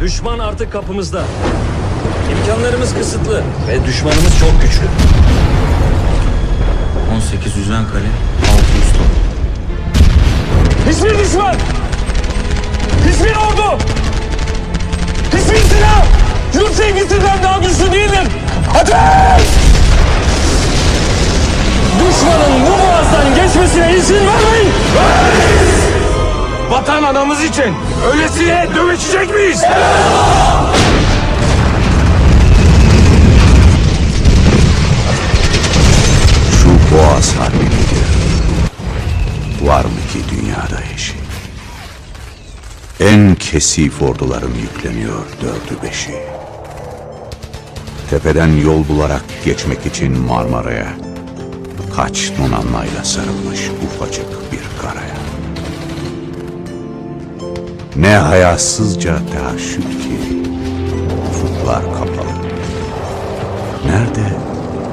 Düşman artık kapımızda. İmkanlarımız kısıtlı ve düşmanımız çok güçlü. 18 yüzen kale, 600 top. Hiçbir düşman! Hiçbir ordu! Hiçbir silah! Yurt sevgisinden daha güçlü değildir! Ateş! Düşmanın bu boğazdan geçmesine izin vermeyin! Vatan anamız için öylesiye dövüşecek miyiz? Şu boğaz harbi nedir? Var mı ki dünyada eşi? En kesif orduların yükleniyor dördü beşi. Tepeden yol bularak geçmek için Marmara'ya kaç donanmayla sarılmış ufacık bir karaya. Ne hayasızca tehaşüt ki ufuklar kapalı. Nerede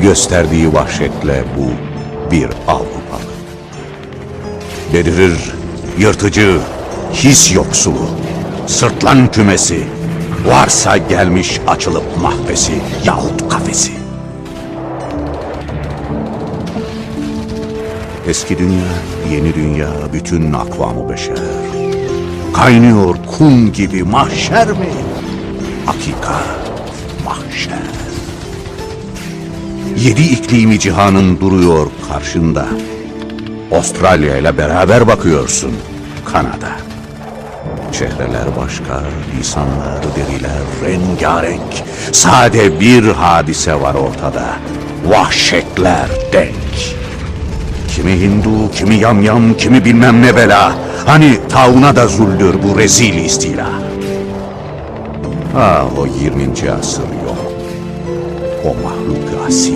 gösterdiği vahşetle bu bir Avrupalı? Bedirir, yırtıcı, his yoksulu, sırtlan kümesi, varsa gelmiş açılıp mahvesi yahut kafesi. Eski dünya, yeni dünya, bütün akvamı beşer. Kaynıyor kum gibi mahşer mi? Hakikat, mahşer. Yedi iklimi cihanın duruyor karşında. Avustralya ile beraber bakıyorsun Kanada. Çehreler başka, lisanlar, deriler rengarenk. Sade bir hadise var ortada. Vahşetler denk. Kimi Hindu, kimi yamyam, kimi bilmem ne bela. Hani tauna da zuldür bu rezil istila. Ah o 20. asır yok. O mahluk asi.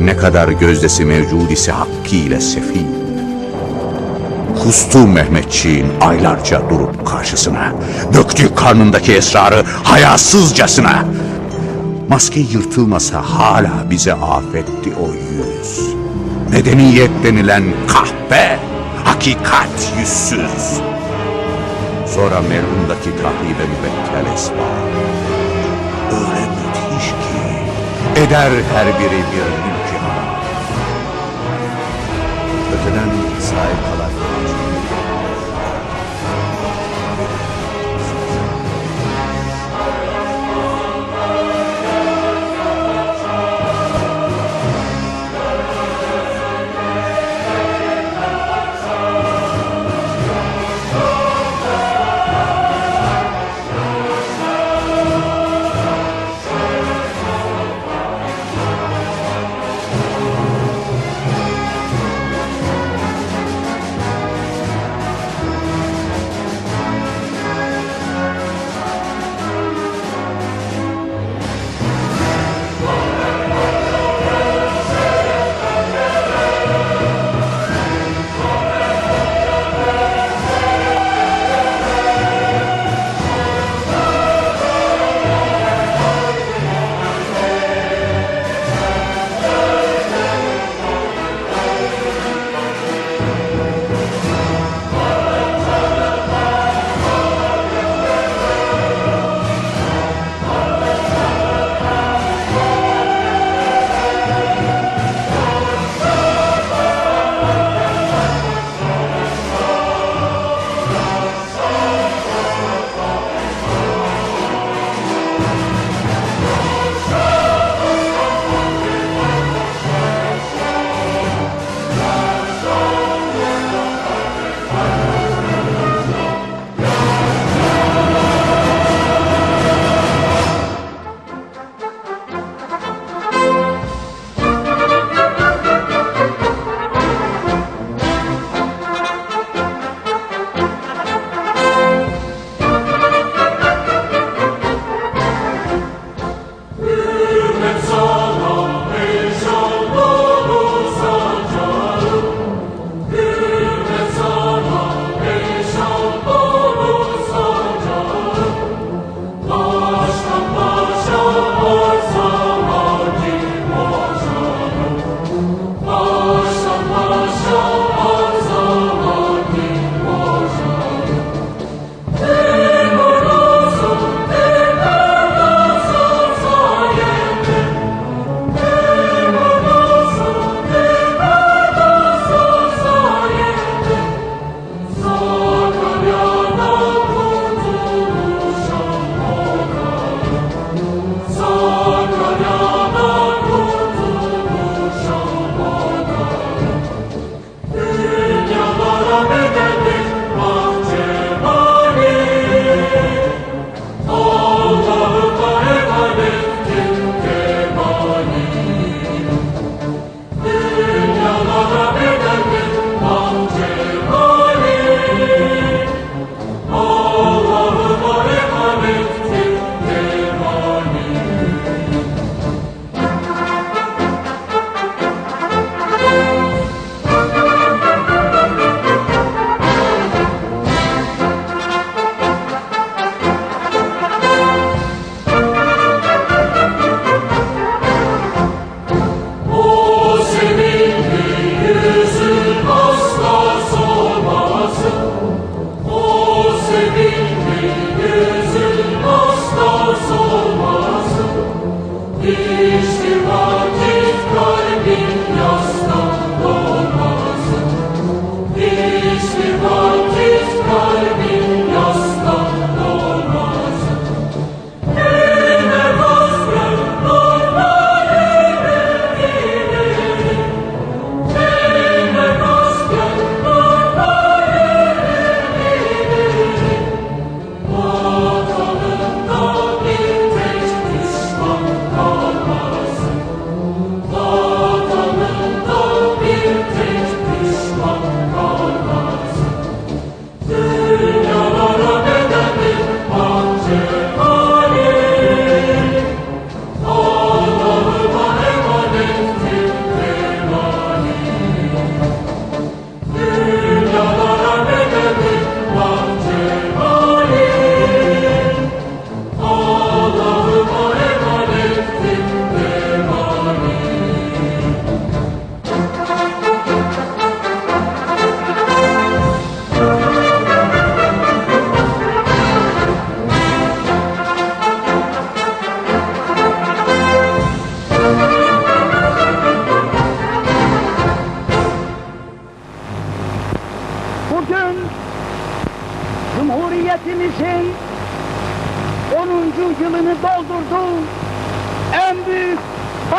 Ne kadar gözdesi mevcud ise hakkıyla sefil. Kustu Mehmetçiğin aylarca durup karşısına. Döktü karnındaki esrarı hayasızcasına. Maske yırtılmasa hala bize afetti o yüz. Medeniyet denilen kahpe, hakikat yüzsüz. Sonra merhumdaki tahribe mübekkel esbab. Öyle müthiş ki eder her biri bir mülk haram. Öteden sahip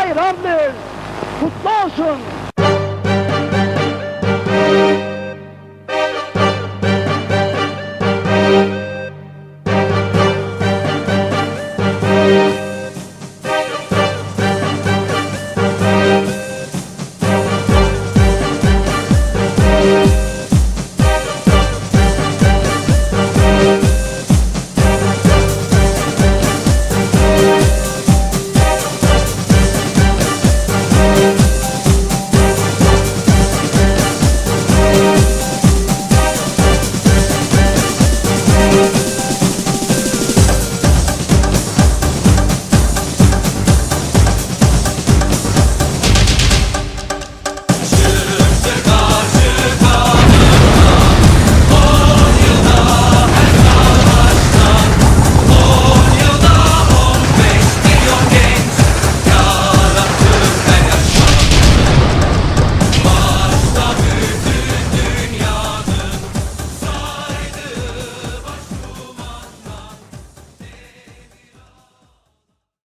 bayramdır. Kutlu olsun.